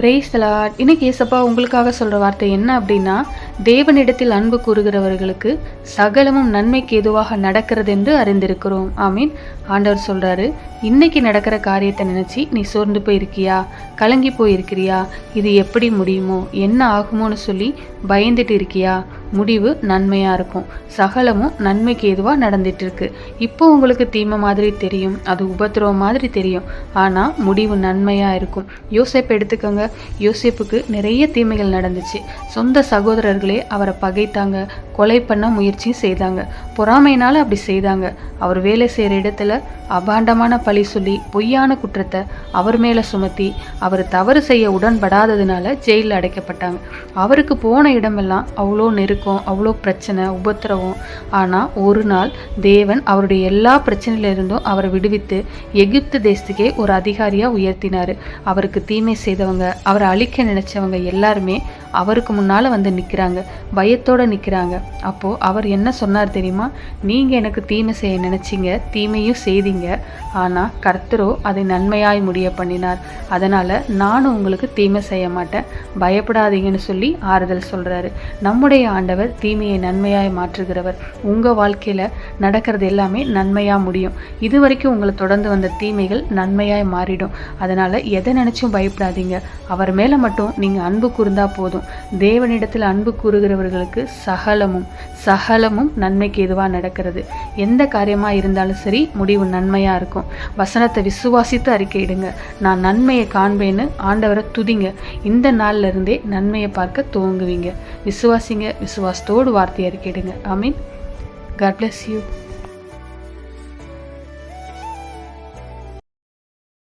Brace தலாட் இன்னைக்கு ஏசப்பா உங்களுக்காக சொல்கிற வார்த்தை என்ன அப்படின்னா தேவனிடத்தில் அன்பு கூறுகிறவர்களுக்கு சகலமும் நன்மைக்கு எதுவாக நடக்கிறது என்று அறிந்திருக்கிறோம். ஆமீன். ஆண்டவர் சொல்கிறாரு இன்னைக்கு நடக்கிற காரியத்தை நினச்சி நீ சோர்ந்து போயிருக்கியா? கலங்கி போயிருக்கிறியா? இது எப்படி முடியுமோ? என்ன ஆகுமோன்னு சொல்லி பயந்துட்டு இருக்கியா? முடிவு நன்மையாக இருக்கும். சகலமும் நன்மைக்கு எதுவாக நடந்துட்டு இருக்கு இப்போ உங்களுக்கு தீமை மாதிரி தெரியும் அது உபத்திரவம் மாதிரி தெரியும். ஆனால் முடிவு நன்மையாக இருக்கும். யோசேப்பை எடுத்துக்கோங்க. யோசிப்புக்கு நிறைய தீமைகள் நடந்துச்சு. சொந்த சகோதரர்களே அவரை பகைத்தாங்க. கொலை பண்ண முயற்சியும் செய்தாங்க. பொறாமையினால அப்படி செய்தாங்க. அவர் வேலை செய்கிற இடத்துல அபாண்டமான பழி சொல்லி பொய்யான குற்றத்தை அவர் மேலே சுமத்தி அவர் தவறு செய்ய உடன்படாததுனால ஜெயிலில் அடைக்கப்பட்டாங்க. அவருக்கு போன இடமெல்லாம் அவ்வளோ நெருக்கம் அவ்வளோ பிரச்சனை உபத்திரவம். ஆனால் ஒரு நாள் தேவன் அவருடைய எல்லா பிரச்சனையிலிருந்தும் அவரை விடுவித்து எகிப்து தேசத்துக்கே ஒரு அதிகாரியாக உயர்த்தினார். அவருக்கு தீமை செய்தவங்க அவரை அழிக்க நினைச்சவங்க எல்லாருமே அவருக்கு முன்னால் வந்து நிற்கிறாங்க பயத்தோடு நிற்கிறாங்க அப்போது அவர் என்ன சொன்னார் தெரியுமா? நீங்கள் எனக்கு தீமை செய்ய நினச்சிங்க தீமையும் செய்தீங்க. ஆனால் கர்த்தரோ அதை நன்மையாய் முடிய பண்ணினார். அதனால் நானும் உங்களுக்கு தீமை செய்ய மாட்டேன். பயப்படாதீங்கன்னு சொல்லி ஆறுதல் சொல்கிறாரு நம்முடைய ஆண்டவர் தீமையை நன்மையாய் மாற்றுகிறவர். உங்கள் வாழ்க்கையில் நடக்கிறது எல்லாமே நன்மையாக முடியும். இது வரைக்கும் உங்களை தொடர்ந்து வந்த தீமைகள் நன்மையாய் மாறிடும். அதனால் எதை நினச்சும் பயப்படாதீங்க. அவர் மேலே மட்டும் நீங்கள் அன்பு கூர்ந்தால் போதும். தேவனிடத்தில் அன்பு கூறுகிறவர்களுக்கு சகலமும் சகலமும் நன்மைக்கு எதுவாக நடக்கிறது? எந்த காரியமாக இருந்தாலும் சரி முடிவு நன்மையாக இருக்கும். வசனத்தை விசுவாசித்து அறிக்கையிடுங்க. நான் நன்மையை காண்பேன்னு ஆண்டவரை துதிங்க. இந்த நாள்ல இருந்தே நன்மையை பார்க்க துவங்குவீங்க. விசுவாசிங்க விசுவாசத்தோடு வார்த்தையை அறிக்கையிடுங்க. I mean God bless you